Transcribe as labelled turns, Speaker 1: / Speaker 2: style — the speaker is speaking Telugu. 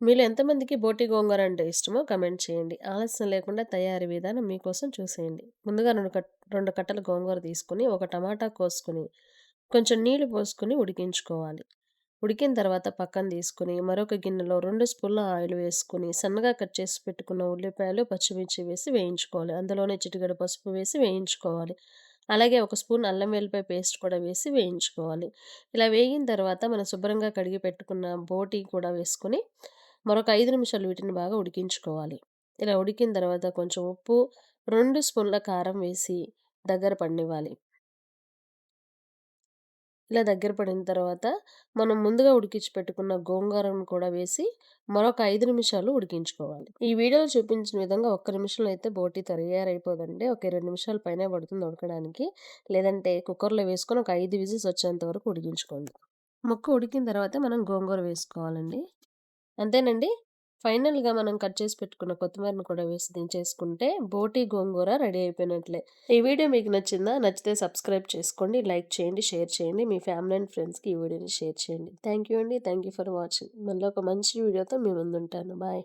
Speaker 1: మీలో ఎంతమందికి బోటి గోంగూర అంటే ఇష్టమో కమెంట్ చేయండి. ఆలస్యం లేకుండా తయారీ విధానం మీకోసం చూసేయండి. ముందుగా రెండు కట్ రెండు కట్టలు గోంగూర తీసుకొని, ఒక టమాటా కోసుకొని, కొంచెం నీళ్ళు పోసుకుని ఉడికించుకోవాలి. ఉడికిన తర్వాత పక్కన తీసుకొని, మరొక గిన్నెలో రెండు స్పూన్ల ఆయిల్ వేసుకొని, సన్నగా కట్ చేసి పెట్టుకున్న ఉల్లిపాయలు, పచ్చిమిర్చి వేసి వేయించుకోవాలి. అందులోనే చిటికెడు పసుపు వేసి వేయించుకోవాలి. అలాగే ఒక స్పూన్ అల్లం వెల్లిపాయ పేస్ట్ కూడా వేసి వేయించుకోవాలి. ఇలా వేగిన తర్వాత మనం శుభ్రంగా కడిగి పెట్టుకున్న బోటి కూడా వేసుకొని మరొక ఐదు నిమిషాలు వీటిని బాగా ఉడికించుకోవాలి. ఇలా ఉడికిన తర్వాత కొంచెం ఉప్పు, రెండు స్పూన్ల కారం వేసి దగ్గర పడనివ్వాలి. ఇలా దగ్గర పడిన తర్వాత మనం ముందుగా ఉడికించి పెట్టుకున్న గోంగూరను కూడా వేసి మరొక ఐదు నిమిషాలు ఉడికించుకోవాలి. ఈ వీడియోలో చూపించిన విధంగా ఒక్క నిమిషంలో అయితే బోటీ తయారైపోదండి. ఒక ఇరవై నిమిషాల పైనే పడుతుంది ఉడకడానికి. లేదంటే కుక్కర్‌లో వేసుకొని ఒక ఐదు విజిల్స్ వచ్చేంత వరకు ఉడికించుకోండి. ముక్క ఉడికిన తర్వాత మనం గోంగూర వేసుకోవాలండి. అంతేనండి. ఫైనల్‌గా మనం కట్ చేసి పెట్టుకున్న కొత్తిమీరను కూడా వేసి దించేసుకుంటే బోటి గోంగూర రెడీ అయిపోయినట్లే. ఈ వీడియో మీకు నచ్చిందా? నచ్చితే సబ్స్క్రైబ్ చేసుకోండి, లైక్ చేయండి, షేర్ చేయండి. మీ ఫ్యామిలీ అండ్ ఫ్రెండ్స్‌కి ఈ వీడియోని షేర్ చేయండి. థ్యాంక్ యూ అండి. Thank you for watching. మళ్ళీ ఒక మంచి వీడియోతో మీ ముందుంటాను. బాయ్.